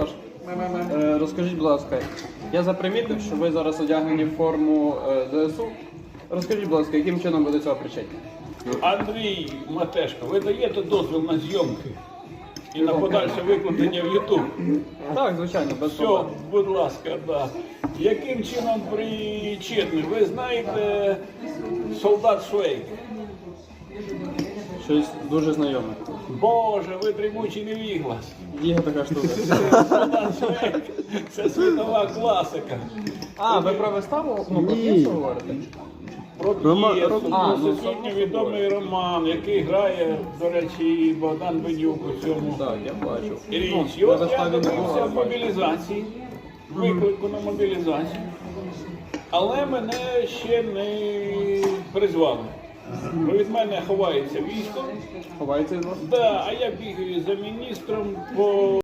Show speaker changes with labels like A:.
A: Тож, е, розкажіть, будь ласка, я запримітив, що ви зараз одягнені в форму е, ЗСУ. Розкажіть, будь ласка, яким чином ви до цього причетні?
B: Андрій Матешко, ви даєте дозвіл на зйомки і на подальше викладення в Ютуб?
A: Так, звичайно, без
B: Все,
A: проблем.
B: будь ласка, да. Яким чином причетний? Ви знаєте солдат Швейк?
A: Щось дуже знайоме.
B: Боже, ви дрімучий невіглас.
A: Є така штука.
B: Це світова класика.
A: А, ви про виставу ну, про п'єсу говорите?
B: Про п'єсу, про
A: ну,
B: всесвітньо відомий роман, який грає, до речі, Богдан Бенюк у цьому.
A: Так, я бачу.
B: річ.
A: Ну,
B: І от я добився
A: було.
B: мобілізації, виклику на мобілізацію, але мене ще не призвали. Бо від мене ховається військо,
A: Ховається від вас?
B: да, а я бігаю за міністром по